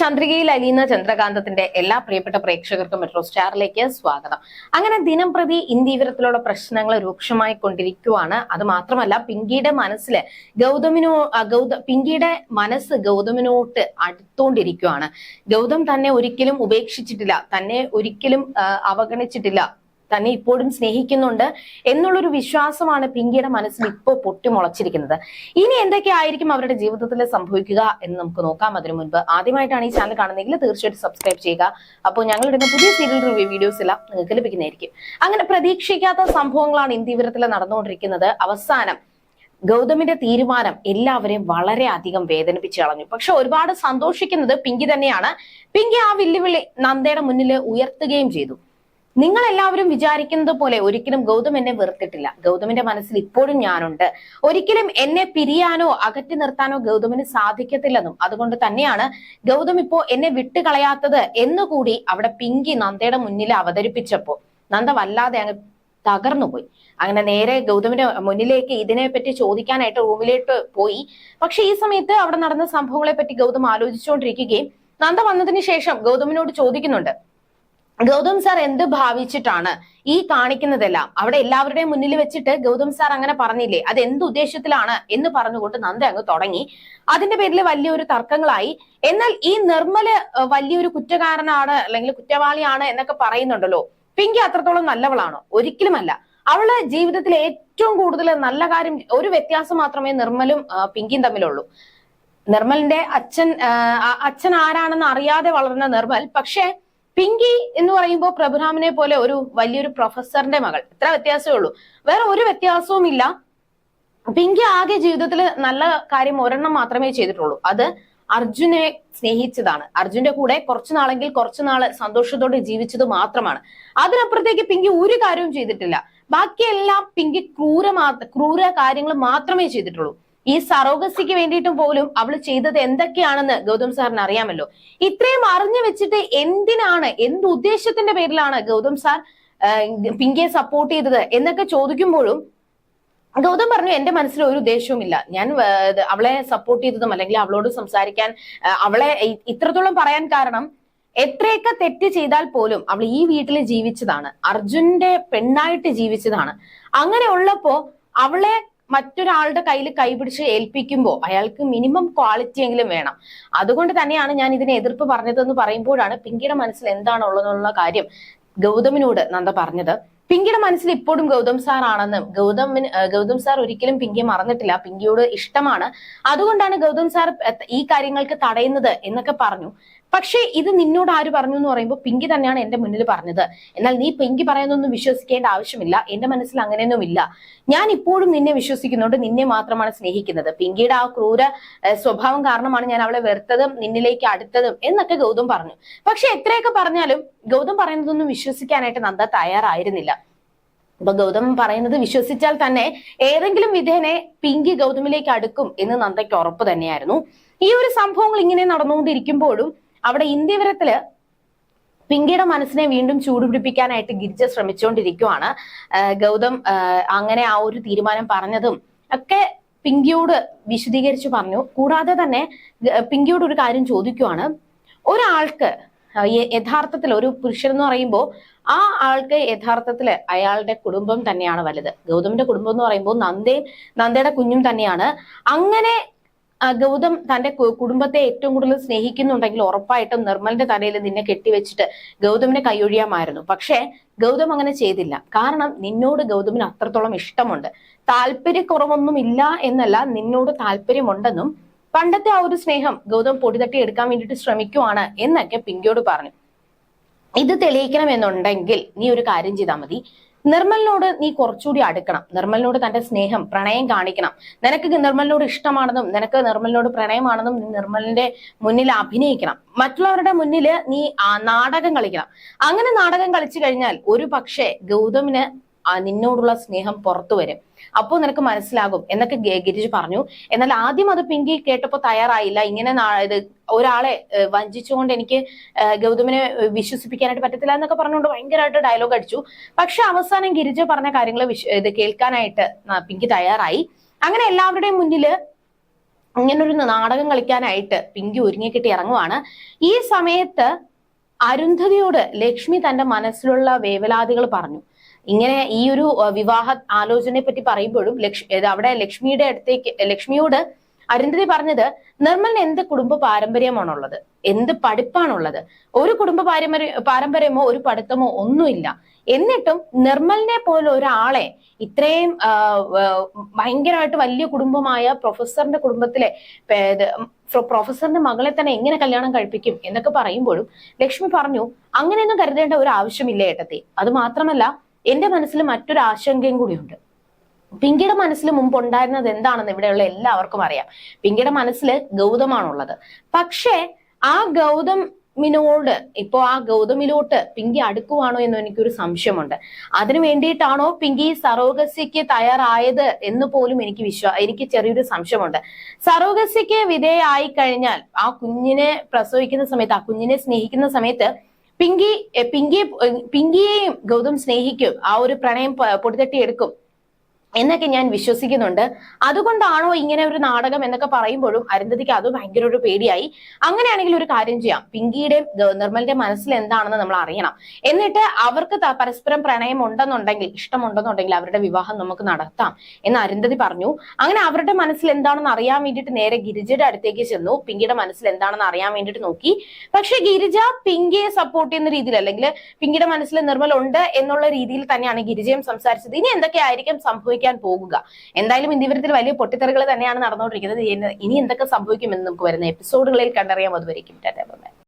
ചന്ദ്രികയിൽ അലിയുന്ന ചന്ദ്രകാന്തത്തിന്റെ എല്ലാ പ്രിയപ്പെട്ട പ്രേക്ഷകർക്കും മെട്രോ സ്റ്റാറിലേക്ക് സ്വാഗതം. അങ്ങനെ ദിനം പ്രതി ഇന്ത്യവരത്തിലുള്ള പ്രശ്നങ്ങൾ രൂക്ഷമായി കൊണ്ടിരിക്കുവാണ്. അത് മാത്രമല്ല പിങ്കിയുടെ മനസ്സിൽ ഗൗതമിനോ ഗൗത പിങ്കിയുടെ മനസ്സ് ഗൗതമിനോട്ട് അടുത്തോണ്ടിരിക്കുവാണ്. ഗൗതം തന്നെ ഒരിക്കലും ഉപേക്ഷിച്ചിട്ടില്ല. തന്നെ ഒരിക്കലും അവഗണിച്ചിട്ടില്ല. തന്നെ ഇപ്പോഴും സ്നേഹിക്കുന്നുണ്ട് എന്നുള്ളൊരു വിശ്വാസമാണ് പിങ്കിയുടെ മനസ്സിൽ ഇപ്പോൾ പൊട്ടിമുളച്ചിരിക്കുന്നത്. ഇനി എന്തൊക്കെയായിരിക്കും അവരുടെ ജീവിതത്തിൽ സംഭവിക്കുക എന്ന് നമുക്ക് നോക്കാം. അതിനു മുൻപ് ആദ്യമായിട്ടാണ് ഈ ചാനൽ കാണുന്നതെങ്കിൽ തീർച്ചയായിട്ടും സബ്സ്ക്രൈബ് ചെയ്യുക. അപ്പോൾ ഞങ്ങളിടുന്ന പുതിയ സീരിയൽ റിവ്യൂ വീഡിയോസ് എല്ലാം നിങ്ങൾക്ക് ലഭിക്കുന്നതായിരിക്കും. അങ്ങനെ പ്രതീക്ഷിക്കാത്ത സംഭവങ്ങളാണ് ഇന്ത്യവരത്തിൽ നടന്നുകൊണ്ടിരിക്കുന്നത്. അവസാനം ഗൗതമിന്റെ തീരുമാനം എല്ലാവരെയും വളരെ അധികം വേദനിപ്പിച്ചു കളഞ്ഞു. പക്ഷെ ഒരുപാട് സന്തോഷിക്കുന്നത് പിങ്കി തന്നെയാണ്. പിങ്കി ആ വെല്ലുവിളി നന്ദയുടെ മുന്നിൽ ഉയർത്തുകയും ചെയ്തു. നിങ്ങൾ എല്ലാവരും വിചാരിക്കുന്നത് പോലെ ഒരിക്കലും ഗൗതം എന്നെ വെറുത്തിട്ടില്ല. ഗൗതമിന്റെ മനസ്സിൽ ഇപ്പോഴും ഞാനുണ്ട്. ഒരിക്കലും എന്നെ പിരിയാനോ അകറ്റി നിർത്താനോ ഗൗതമിന് സാധിക്കത്തില്ലെന്നും അതുകൊണ്ട് തന്നെയാണ് ഗൗതം ഇപ്പോ എന്നെ വിട്ടുകളയാത്തത് എന്നുകൂടി അവിടെ പിങ്കി നന്ദയുടെ മുന്നിൽ അവതരിപ്പിച്ചപ്പോ നന്ദ വല്ലാതെ അങ്ങ് തകർന്നുപോയി അങ്ങനെ നേരെ ഗൗതമിന്റെ മുന്നിലേക്ക് ഇതിനെപ്പറ്റി ചോദിക്കാനായിട്ട് റൂമിലേക്ക് പോയി. പക്ഷെ ഈ സമയത്ത് അവിടെ നടന്ന സംഭവങ്ങളെ പറ്റി ഗൗതം ആലോചിച്ചുകൊണ്ടിരിക്കുകയും നന്ദ വന്നതിന് ശേഷം ഗൗതമിനോട് ചോദിക്കുന്നുണ്ട്. ഗൗതം സാർ എന്ത് ഭാവിച്ചിട്ടാണ് ഈ കാണിക്കുന്നതെല്ലാം? അവിടെ എല്ലാവരുടെയും മുന്നിൽ വെച്ചിട്ട് ഗൗതം സാർ അങ്ങനെ പറഞ്ഞില്ലേ? അത് എന്ത് ഉദ്ദേശത്തിലാണ് എന്ന് പറഞ്ഞുകൊണ്ട് നന്ദ അങ്ങ് തുടങ്ങി. അതിന്റെ പേരിൽ വലിയൊരു തർക്കങ്ങളായി. എന്നാൽ ഈ നിർമ്മൽ വലിയൊരു കുറ്റകാരനാണ് അല്ലെങ്കിൽ കുറ്റവാളിയാണ് എന്നൊക്കെ പറയുന്നുണ്ടല്ലോ. പിങ്കി അത്രത്തോളം നല്ലവളാണോ? ഒരിക്കലുമല്ല. അവൾ ജീവിതത്തിൽ ഏറ്റവും കൂടുതൽ നല്ല കാര്യം ഒരു വ്യത്യാസം മാത്രമേ നിർമ്മലും പിങ്കിയും തമ്മിലുള്ളൂ. നിർമ്മലിന്റെ അച്ഛൻ അച്ഛൻ ആരാണെന്ന് അറിയാതെ വളർന്ന നിർമ്മൽ പക്ഷേ പിങ്കി എന്ന് പറയുമ്പോൾ പ്രഭുരാമനെ പോലെ ഒരു വലിയൊരു പ്രൊഫസറിന്റെ മകൾ. ഇത്ര വ്യത്യാസമേ ഉള്ളൂ. വേറെ ഒരു വ്യത്യാസവും ഇല്ല. പിങ്കി ആകെ ജീവിതത്തിൽ നല്ല കാര്യം ഒരെണ്ണം മാത്രമേ ചെയ്തിട്ടുള്ളൂ. അത് അർജുനെ സ്നേഹിച്ചതാണ്. അർജുന്റെ കൂടെ കുറച്ചു നാളെങ്കിൽ കുറച്ചു നാൾ സന്തോഷത്തോടെ ജീവിച്ചത് മാത്രമാണ്. അതിനപ്പുറത്തേക്ക് പിങ്കി ഒരു കാര്യവും ചെയ്തിട്ടില്ല. ബാക്കിയെല്ലാം പിങ്കി ക്രൂര ക്രൂര കാര്യങ്ങൾ മാത്രമേ ചെയ്തിട്ടുള്ളൂ. ഈ സറോഗസിക്ക് വേണ്ടിയിട്ടും പോലും അവൾ ചെയ്തത് എന്തൊക്കെയാണെന്ന് ഗൗതം സാറിന് അറിയാമല്ലോ. ഇത്രയും അറിഞ്ഞു വെച്ചിട്ട് എന്തിനാണ് എന്ത് ഉദ്ദേശത്തിന്റെ പേരിലാണ് ഗൗതം സാർ പിങ്കിയെ സപ്പോർട്ട് ചെയ്തത് എന്നൊക്കെ ചോദിക്കുമ്പോഴും ഗൗതം പറഞ്ഞു എന്റെ മനസ്സിൽ ഒരു ഉദ്ദേശവുമില്ല. ഞാൻ അവളെ സപ്പോർട്ട് ചെയ്തതും അല്ലെങ്കിൽ അവളോട് സംസാരിക്കാൻ അവളെ ഇത്രത്തോളം പറയാൻ കാരണം എത്രയൊക്കെ തെറ്റ് ചെയ്താൽ പോലും അവൾ ഈ വീട്ടിൽ ജീവിച്ചതാണ്. അർജുന്റെ പെണ്ണായിട്ട് ജീവിച്ചതാണ്. അങ്ങനെ ഉള്ളപ്പോ അവളെ മറ്റൊരാളുടെ കയ്യിൽ കൈപിടിച്ച് ഏൽപ്പിക്കുമ്പോൾ അയാൾക്ക് മിനിമം ക്വാളിറ്റി എങ്കിലും വേണം. അതുകൊണ്ട് തന്നെയാണ് ഞാൻ ഇതിനെ എതിർപ്പ് പറഞ്ഞതെന്ന് പറയുമ്പോഴാണ് പിങ്കിയുടെ മനസ്സിൽ എന്താണുള്ളതെന്നുള്ള കാര്യം ഗൗതമിനോട് നന്ദ പറഞ്ഞത്. പിങ്കിയുടെ മനസ്സിൽ ഇപ്പോഴും ഗൗതം സാർ ആണെന്ന് ഗൗതമിന് ഗൗതം സാർ ഒരിക്കലും പിങ്കിയെ മറന്നിട്ടില്ല. പിങ്കിയോട് ഇഷ്ടമാണ്. അതുകൊണ്ടാണ് ഗൗതം സാർ ഈ കാര്യങ്ങൾക്ക് തടയുന്നത് എന്നൊക്കെ പറഞ്ഞു. പക്ഷേ ഇത് നിന്നോട് ആര് പറഞ്ഞു എന്ന് പറയുമ്പോൾ പിങ്കി തന്നെയാണ് എന്റെ മുന്നിൽ പറഞ്ഞത്. എന്നാൽ നീ പിങ്കി പറയുന്നൊന്നും വിശ്വസിക്കേണ്ട ആവശ്യമില്ല. എന്റെ മനസ്സിൽ അങ്ങനെയൊന്നുമില്ല ഞാൻ ഇപ്പോഴും നിന്നെ വിശ്വസിക്കുന്നുണ്ട്. നിന്നെ മാത്രമാണ് സ്നേഹിക്കുന്നത്. പിങ്കിയുടെ ആ ക്രൂര സ്വഭാവം കാരണമാണ് ഞാൻ അവളെ വെറുത്തതും നിന്നിലേക്ക് അടുത്തതും എന്നൊക്കെ ഗൗതം പറഞ്ഞു. പക്ഷെ എത്രയൊക്കെ പറഞ്ഞാലും ഗൗതം പറയുന്നതൊന്നും വിശ്വസിക്കാനായിട്ട് നന്ദ തയ്യാറായിരുന്നില്ല. അപ്പൊ ഗൗതം പറയുന്നത് വിശ്വസിച്ചാൽ തന്നെ ഏതെങ്കിലും വിധേനെ പിങ്കി ഗൗതമിലേക്ക് അടുക്കും എന്ന് നന്ദയ്ക്ക് ഉറപ്പ് തന്നെയായിരുന്നു. ഈ ഒരു സംഭവങ്ങൾ ഇങ്ങനെ നടന്നുകൊണ്ടിരിക്കുമ്പോഴും അവിടെ ഇന്ത്യവരത്തിൽ പിങ്കിയുടെ മനസ്സിനെ വീണ്ടും ചൂടുപിടിപ്പിക്കാനായിട്ട് ഗിരിജ ശ്രമിച്ചുകൊണ്ടിരിക്കുവാണ് ഗൗതം അങ്ങനെ ആ ഒരു തീരുമാനം പറഞ്ഞതും ഒക്കെ പിങ്കിയോട് വിശദീകരിച്ചു പറഞ്ഞു. കൂടാതെ തന്നെ പിങ്കിയോട് ഒരു കാര്യം ചോദിക്കുവാണ്. ഒരാൾക്ക് യഥാർത്ഥത്തിൽ ഒരു പുരുഷൻ എന്ന് പറയുമ്പോൾ ആ ആൾക്ക് യഥാർത്ഥത്തിൽ അയാളുടെ കുടുംബം തന്നെയാണ് വലുത്. ഗൗതമിന്റെ കുടുംബം എന്ന് പറയുമ്പോൾ നന്ദേ നന്ദയുടെ കുഞ്ഞും തന്നെയാണ്. അങ്ങനെ ഗൗതം തന്റെ കുടുംബത്തെ ഏറ്റവും കൂടുതൽ സ്നേഹിക്കുന്നുണ്ടെങ്കിൽ ഉറപ്പായിട്ടും നിർമ്മലിന്റെ തലയിൽ നിന്നെ കെട്ടിവെച്ചിട്ട് ഗൗതമിനെ കൈയൊഴിയാമായിരുന്നു. പക്ഷേ ഗൗതം അങ്ങനെ ചെയ്തില്ല. കാരണം നിന്നോട് ഗൗതമിന് അത്രത്തോളം ഇഷ്ടമുണ്ട്. താല്പര്യക്കുറവൊന്നും ഇല്ല എന്നല്ല നിന്നോട് താല്പര്യമുണ്ടെന്നും പണ്ടത്തെ ആ ഒരു സ്നേഹം ഗൗതം പൊടിതട്ടി എടുക്കാൻ വേണ്ടിയിട്ട് ശ്രമിക്കുവാണ് എന്നൊക്കെ പിങ്കിയോട് പറഞ്ഞു. ഇത് തെളിയിക്കണമെന്നുണ്ടെങ്കിൽ നീ ഒരു കാര്യം ചെയ്താൽ മതി. നിർമ്മലിനോട് നീ കുറച്ചുകൂടി അടുക്കണം. നിർമ്മലിനോട് തന്റെ സ്നേഹം പ്രണയം കാണിക്കണം. നിനക്ക് നിർമ്മലിനോട് ഇഷ്ടമാണെന്നും നിനക്ക് നിർമ്മലിനോട് പ്രണയമാണെന്നും നീ നിർമ്മലിന്റെ മുന്നിൽ അഭിനയിക്കണം. മറ്റുള്ളവരുടെ മുന്നിൽ നീ നാടകം കളിക്കണം. അങ്ങനെ നാടകം കളിച്ചു കഴിഞ്ഞാൽ ഒരു പക്ഷേ ഗൗതമിന് നിന്നോടുള്ള സ്നേഹം പുറത്തു വരും. അപ്പോൾ നിനക്ക് മനസ്സിലാകും. എന്നൊക്കെ ഗിരിജ് പറഞ്ഞു. എന്നാൽ ആദ്യം അത് പിങ്കി കേട്ടപ്പോൾ തയ്യാറായില്ല. ഇങ്ങനെ ഒരാളെ വഞ്ചിച്ചുകൊണ്ട് എനിക്ക് ഗൗതമിനെ വിശ്വസിപ്പിക്കാനായിട്ട് പറ്റത്തില്ല എന്നൊക്കെ പറഞ്ഞുകൊണ്ട് ഭയങ്കരമായിട്ട് ഡയലോഗ് അടിച്ചു. പക്ഷെ അവസാനം ഗിരിജ പറഞ്ഞ കാര്യങ്ങൾ ഇത് കേൾക്കാനായിട്ട് പിങ്കി തയ്യാറായി. അങ്ങനെ എല്ലാവരുടെയും മുന്നിൽ ഇങ്ങനൊരു നാടകം കളിക്കാനായിട്ട് പിങ്കി ഒരുങ്ങിക്കിട്ടി ഇറങ്ങുവാണ്. ഈ സമയത്ത് അരുന്ധതിയോട് ലക്ഷ്മി തന്റെ മനസ്സിലുള്ള വേവലാതികൾ പറഞ്ഞു. ഇങ്ങനെ ഈ ഒരു വിവാഹ ആലോചനയെ പറ്റി പറയുമ്പോഴും ലക്ഷ്മി അവിടെ ലക്ഷ്മിയുടെ അടുത്തേക്ക് ലക്ഷ്മിയോട് അരുന്ധതി പറഞ്ഞത് നിർമ്മലിന് എന്ത് കുടുംബ പാരമ്പര്യമാണുള്ളത്? എന്ത് പഠിപ്പാണുള്ളത്? ഒരു കുടുംബ പാരമ്പര്യ പാരമ്പര്യമോ ഒരു പഠിത്തമോ ഒന്നുമില്ല. എന്നിട്ടും നിർമ്മലിനെ പോലെ ഒരാളെ ഇത്രയും ഭയങ്കരമായിട്ട് വലിയ കുടുംബമായ പ്രൊഫസറിന്റെ കുടുംബത്തിലെ പ്രൊഫസറിന്റെ മകളെ തന്നെ എങ്ങനെ കല്യാണം കഴിപ്പിക്കും എന്നൊക്കെ പറയുമ്പോഴും ലക്ഷ്മി പറഞ്ഞു അങ്ങനെയൊന്നും കരുതേണ്ട ഒരു ആവശ്യമില്ല ഏട്ടത്തി. അത് മാത്രമല്ല എന്റെ മനസ്സിൽ മറ്റൊരു ആശങ്കയും കൂടിയുണ്ട് പിങ്കിയുടെ മനസ്സിൽ മുമ്പ് ഉണ്ടായിരുന്നത് എന്താണെന്ന് ഇവിടെയുള്ള എല്ലാവർക്കും അറിയാം. പിങ്കിയുടെ മനസ്സിൽ ഗൗതമാണുള്ളത്. പക്ഷേ ആ ഗൗതം മിനോട് ഇപ്പോ ആ ഗൗതമിലോട്ട് പിങ്കി അടുക്കുവാണോ എന്ന് എനിക്കൊരു സംശയമുണ്ട്. അതിനു വേണ്ടിയിട്ടാണോ പിങ്കി സറോഗസിക്ക് തയ്യാറായത് എന്ന് പോലും എനിക്ക് വിശ്വാ എനിക്ക് ചെറിയൊരു സംശയമുണ്ട്. സറോഗസിക്ക് വിധേയായി കഴിഞ്ഞാൽ ആ കുഞ്ഞിനെ പ്രസവിക്കുന്ന സമയത്ത് ആ കുഞ്ഞിനെ സ്നേഹിക്കുന്ന സമയത്ത് പിങ്കി പിങ്കിയെ പിങ്കിയെയും ഗൗതം സ്നേഹിക്കും. ആ ഒരു പ്രണയം പൊടിതട്ടിയെടുക്കും. എന്നൊക്കെ ഞാൻ വിശ്വസിക്കുന്നുണ്ട്. അതുകൊണ്ടാണോ ഇങ്ങനെ ഒരു നാടകം എന്നൊക്കെ പറയുമ്പോഴും അരുന്ധതിക്ക് അത് ഭയങ്കര ഒരു പേടിയായി. അങ്ങനെയാണെങ്കിൽ ഒരു കാര്യം ചെയ്യാം. പിങ്കിയുടെയും നിർമ്മലിന്റെ മനസ്സിൽ എന്താണെന്ന് നമ്മൾ അറിയണം. എന്നിട്ട് അവർക്ക് പരസ്പരം പ്രണയം ഉണ്ടെന്നുണ്ടെങ്കിൽ ഇഷ്ടമുണ്ടെന്നുണ്ടെങ്കിൽ അവരുടെ വിവാഹം നമുക്ക് നടത്താം എന്ന് അരുന്ധതി പറഞ്ഞു. അങ്ങനെ അവരുടെ മനസ്സിൽ എന്താണെന്ന് അറിയാൻ വേണ്ടിയിട്ട് നേരെ ഗിരിജയുടെ അടുത്തേക്ക് ചെന്നു. പിങ്കിയുടെ മനസ്സിൽ എന്താണെന്ന് അറിയാൻ വേണ്ടിയിട്ട് നോക്കി. പക്ഷെ ഗിരിജ പിങ്കിയെ സപ്പോർട്ട് ചെയ്യുന്ന രീതിയിൽ അല്ലെങ്കിൽ പിങ്കിയുടെ മനസ്സിൽ നിർമ്മൽ ഉണ്ട് എന്നുള്ള രീതിയിൽ തന്നെയാണ് ഗിരിജയും സംസാരിച്ചത്. ഇനി എന്തൊക്കെയായിരിക്കും സംഭവിക്കാൻ പോകുക. എന്തായാലും ഇന്ത്യവരത്തിൽ വലിയ പൊട്ടിത്തെറികൾ തന്നെയാണ് നടന്നുകൊണ്ടിരിക്കുന്നത്. ഇനി- എന്തൊക്കെ സംഭവിക്കുമെന്ന് നമുക്ക് വരുന്ന എപ്പിസോഡുകളിൽ കണ്ടറിയാം. അതുവരെയും.